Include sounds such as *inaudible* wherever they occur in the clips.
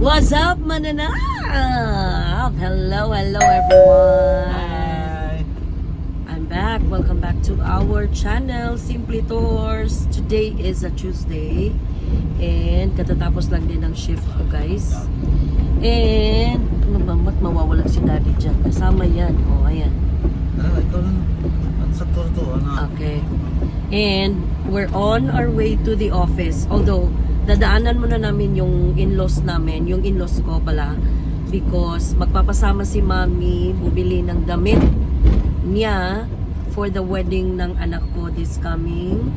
What's up, mananap? Hello, hello, everyone. Hi! I'm back. Welcome back to our channel, Simply Tours. Today is a Tuesday. And katatapos lang din ng shift ko, guys. And, ba, ba't mawawala si daddy dyan? Kasama yan. O, oh, ayan. Ano, ikaw lang. At sa tour to, ano? Okay. And we're on our way to the office. Although, dadaanan muna namin yung in-laws namin, yung in-laws ko pala. Because magpapasama si mami, bubili ng damit niya for the wedding ng anak ko this coming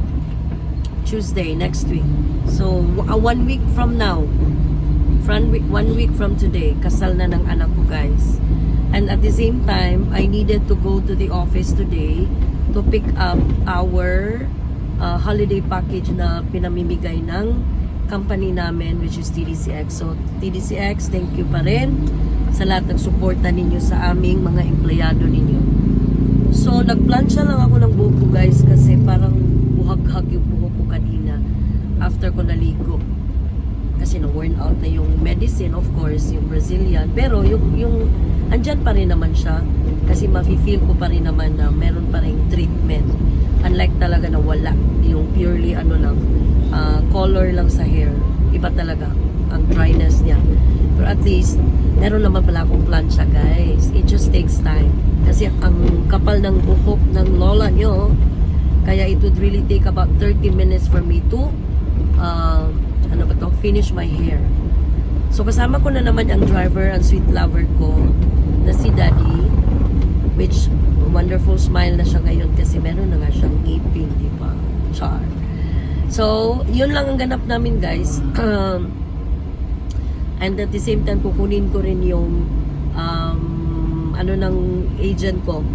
Tuesday, next week. So, uh, one week from now, one week, one week from today, kasal na ng anak ko guys. And at the same time, I needed to go to the office today to pick up our uh, holiday package na pinamimigay ng company namin which is TDCX. So TDCX, thank you pa rin sa lahat ng suporta ninyo sa aming mga empleyado ninyo. So nagplansya lang ako ng buhok ko guys kasi parang buhag-hag yung buhok ko kanina after ko naligo kasi na worn out na yung medicine of course yung Brazilian pero yung yung andyan pa rin naman siya kasi mafe-feel ko pa rin naman na meron pa rin treatment unlike talaga na wala yung purely ano lang ah, color lang sa hair. Iba talaga ang dryness niya. Pero at least meron naman pala akong plancha guys. It just takes time. Kasi ang kapal ng buhok ng lola nyo kaya it would really take about 30 minutes for me to uh, ano ba to, finish my hair. So kasama ko na naman ang driver, ang sweet lover ko, na si Daddy, which wonderful smile na siya ngayon kasi meron na nga siyang ngipin, di ba? Char. So, yun lang ang ganap namin guys. Um, and at the same time, kukunin ko rin yung um, ano ng agent ko,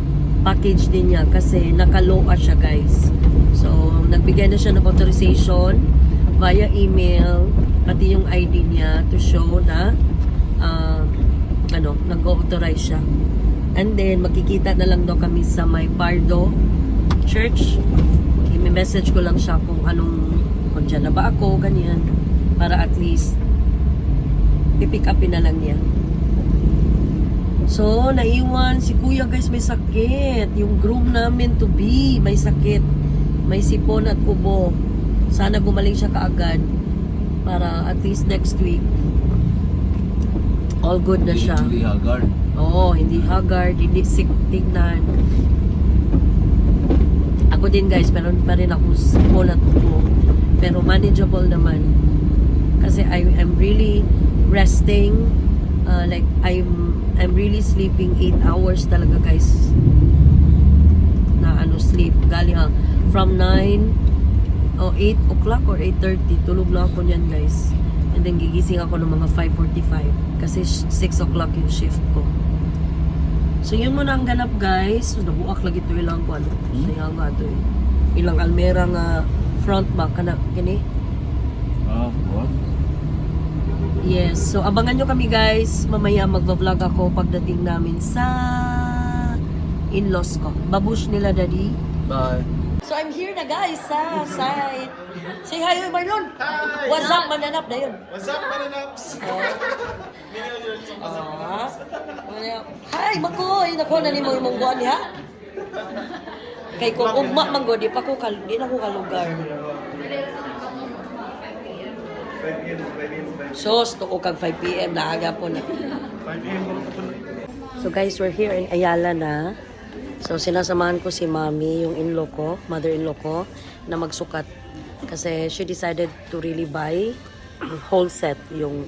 package din niya kasi nakaloa siya guys. So, nagbigay na siya ng authorization via email, pati yung ID niya to show na uh, ano, nag-authorize siya. And then, makikita na lang daw kami sa may Pardo Church. I-message ko lang siya kung anong, kung dyan na ba ako, ganyan. Para at least, pipick upin na lang niya. So, naiwan si kuya guys may sakit. Yung groom namin to be may sakit. May sipon at ubo. Sana gumaling siya kaagad. Para at least next week, all good na siya. Hindi haggard. Oo, hindi haggard, hindi sick tignan. Ako din guys, meron pa rin ako sipon at ubo. Pero manageable naman. Kasi I, I'm really resting. Uh, like, I'm, I'm really sleeping 8 hours talaga guys. Na ano, sleep. Galing ha, from 9 o 8 o'clock or 8.30. Tulog lang ako niyan guys. And then gigising ako ng mga 5.45. Kasi 6 o'clock yung shift ko. So yun muna ang ganap guys. So, nabuak lagi ito ilang ko ano. Saya nga ito eh. Ilang almera nga front back kana kini. Ah, what? Yes. So abangan nyo kami guys. Mamaya magva-vlog ako pagdating namin sa in-laws ko. Babush nila daddy. Bye. So I'm here na guys sa site. Say hi Marlon. What's up mananap na yun? What's up, Mananaps? Ah. Hi, Makoy! Nako na ni mo imong buwan ha? Kay kung ugma man go, di pa ko kal di na ko kalugar. 5 p.m. 5 p.m. 5 Sos, tuo kag 5 p.m. na aga po na. So guys, we're here in Ayala na. So sinasamahan ko si Mami, yung in-law ko, mother-in-law ko, na magsukat. Kasi she decided to really buy whole set, yung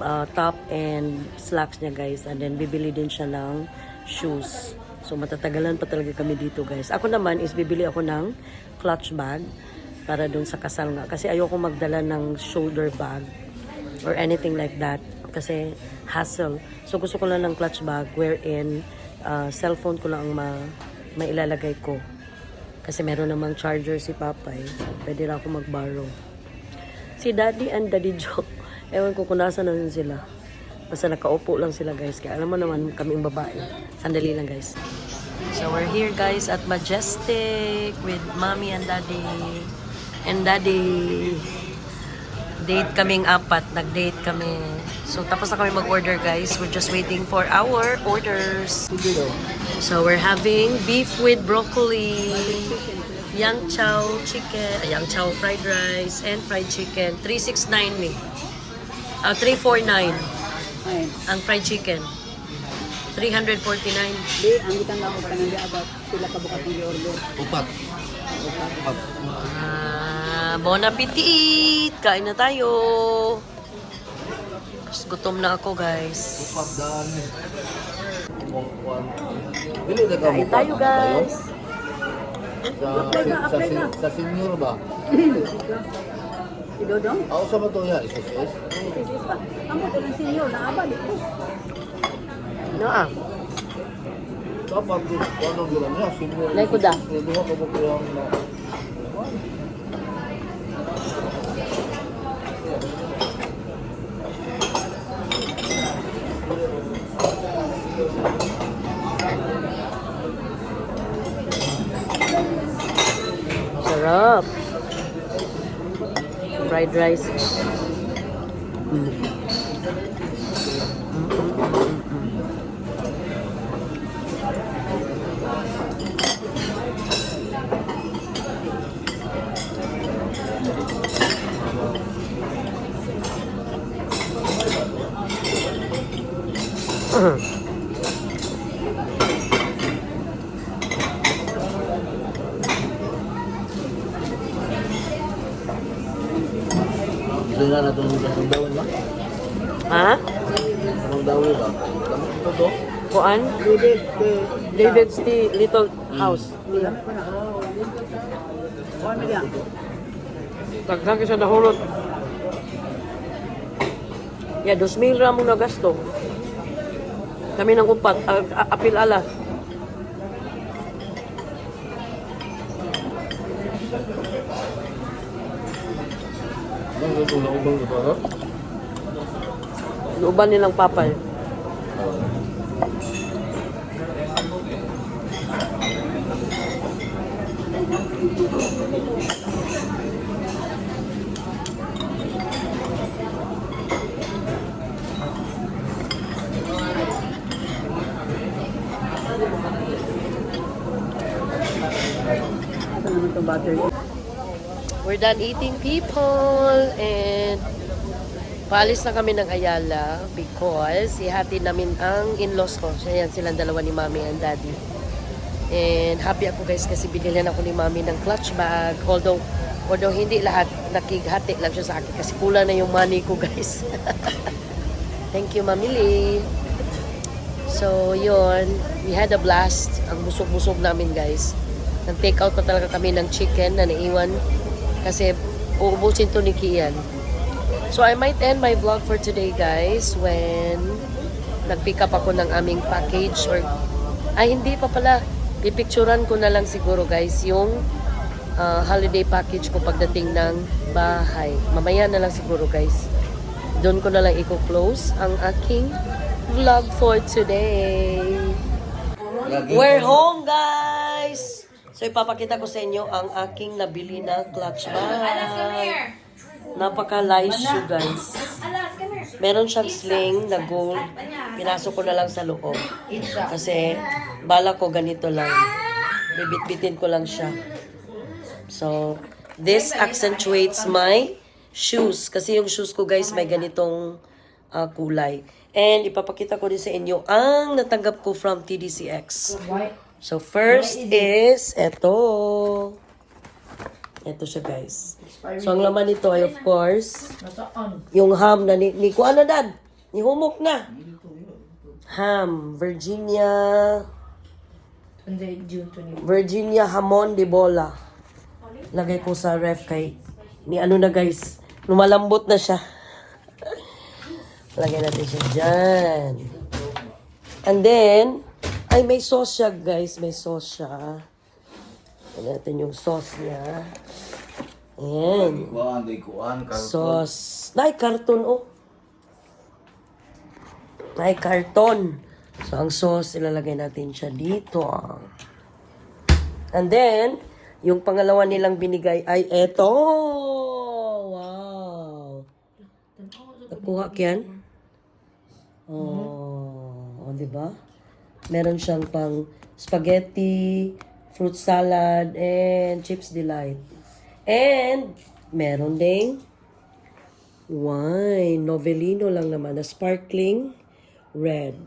uh, top and slacks niya guys. And then bibili din siya ng shoes. So matatagalan pa talaga kami dito guys. Ako naman is bibili ako ng clutch bag para dun sa kasal nga. Kasi ayoko magdala ng shoulder bag or anything like that kasi hassle. So gusto ko lang ng clutch bag wherein uh, cellphone ko lang ang ma mailalagay ko. Kasi meron namang charger si Papay. So pwede lang ako mag-borrow. Si Daddy and Daddy Joe, *laughs* ewan ko kung nasa na sila. Basta nakaupo lang sila guys. Kaya alam mo naman kaming babae. Sandali lang guys. So we're here guys at Majestic with Mommy and Daddy. And Daddy. Date kaming apat. Nag-date kami. So, tapos na kami mag-order, guys. We're just waiting for our orders. So, we're having beef with broccoli, yang chow chicken, uh, yang chow fried rice, and fried chicken. 369 me. Ah, 349. Ay, Ang fried chicken. 349. di, ang kita nga ako kanang di about sila ka bukas ng order. Upat. Upat. Ah, bon appetit! Kain na tayo! Mas gutom na ako, guys. Upat daan. Dili na ka Kain tayo, guys. Sa, sa, sa, sa senior ba? *clears throat* Si Dodong? Ako sa mato ya, isos is. Isis pa. Amo to ng senior, naaba dito. Ano ah? Dapat di, ano gila niya, senior. Nay ko da. Pwede mo ka yung na. Sarap. Fried rice. Mm. Ito nga na itong ang dawin ba? Ha? Ang dawin ba? Kami ito to? Kuan? David. David's the little house. Dami ko na. Kuha mo diyan. Tagsaki sa nahulot. Ya, dos mil ramo na gasto. Kami ng upat, a- apil alas. Ano ito na ubang ito? Ano? Luban nilang papay. Ito naman itong butter. We're done eating people and paalis na kami ng Ayala because ihati namin ang in-laws ko. Siya yan silang dalawa ni mommy and daddy. And happy ako guys kasi binilihan ako ni mommy ng clutch bag. Although, although hindi lahat nakighati lang siya sa akin kasi kulang na yung money ko *laughs* guys. Thank you, Mami Lee. So, yun. We had a blast. Ang busog-busog namin, guys. Nag-take out pa talaga kami ng chicken na naiwan. Kasi, uubusin to ni Kian. So, I might end my vlog for today, guys, when nag-pick up ako ng aming package or... Ay, hindi pa pala. Pipicturan ko na lang siguro, guys, yung ah, holiday package ko pagdating ng bahay. Mamaya na lang siguro, guys. Doon ko na lang i-close ang aking vlog for today. We're home, guys! So, ipapakita ko sa inyo ang aking nabili na clutch bag. Napaka-light shoe, guys. Meron siyang sling na gold. Pinasok ko na lang sa loob. Kasi, bala ko ganito lang. Bibit-bitin ko lang siya. So, this accentuates my shoes. Kasi yung shoes ko, guys, may ganitong ah, kulay. And ipapakita ko din sa inyo ang natanggap ko from TDCX. So, first is eto. Ito siya, guys. So, ang laman nito ay, of course, yung ham na ni... ni kuha na, dad? Ni humok na. Ham. Virginia... Virginia Hamon de Bola. Lagay ko sa ref kay... Ni ano na, guys. Lumalambot na siya. Lagay natin siya dyan. And then, ay may sauce siya guys. May sauce siya. Lagyan natin yung sauce niya. Ayan. Kuan, di kuan, karton. Sauce. Nay, karton oh. Nay, karton. So, ang sauce, ilalagay natin siya dito. And then, yung pangalawa nilang binigay ay eto. Wow. Kuha kiyan. Oh, oh di ba? Meron siyang pang spaghetti, fruit salad, and chips delight. And meron ding wine. Novelino lang naman na sparkling red.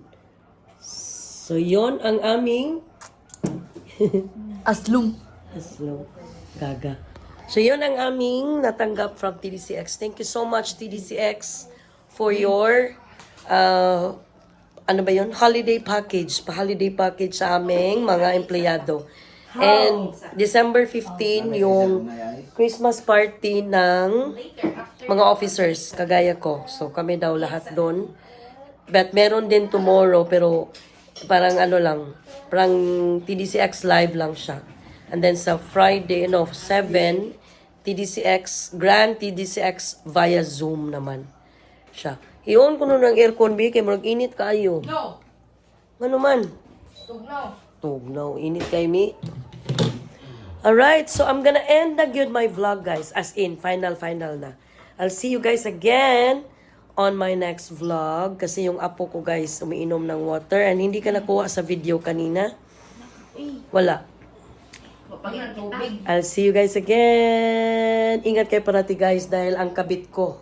So, yon ang aming *laughs* Aslum. Slow. Gaga. So, yun ang aming natanggap from TDCX. Thank you so much, TDCX, for your, uh, ano ba yun? Holiday package. Pa-holiday package sa aming mga empleyado. And December 15, yung Christmas party ng mga officers, kagaya ko. So, kami daw lahat doon. But meron din tomorrow, pero parang ano lang, parang TDCX live lang siya. And then sa Friday, no, 7, TDCX, Grand TDCX via Zoom naman siya. Iyon ko nun ng aircon, B, kay mag-init kayo. No. Ano man? Tugnaw. Tugnaw, init kay mi. Alright, so I'm gonna end na good my vlog, guys. As in, final, final na. I'll see you guys again on my next vlog. Kasi yung apo ko, guys, umiinom ng water. And hindi ka nakuha sa video kanina. Wala. Ang. I'll see you guys again. Ingat kayo parati, guys, dahil ang kabit ko.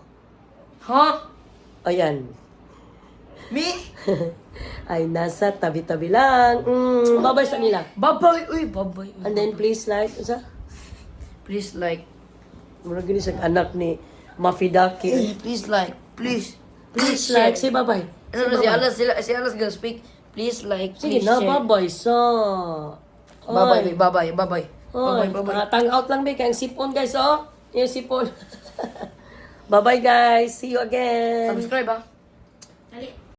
Ha? Ayan. Me? *laughs* Ay, nasa tabi-tabi lang. Mm, babay sa nila. Babay. Uy, babay. And then, please like, sa? Please like. Murag gini sa anak ni Mafidaki. Eh, Please like. Please. Please like, say bye-bye. Ano si Alas, sila, si Alas gonna speak. Please like. Sige Please na, share. bye-bye sa. Babay, babay, babay. Oy, Babay, babay. mga tang out lang ba kay ang sipon guys oh. Yung sipon. *laughs* bye-bye guys. See you again. Subscribe ah.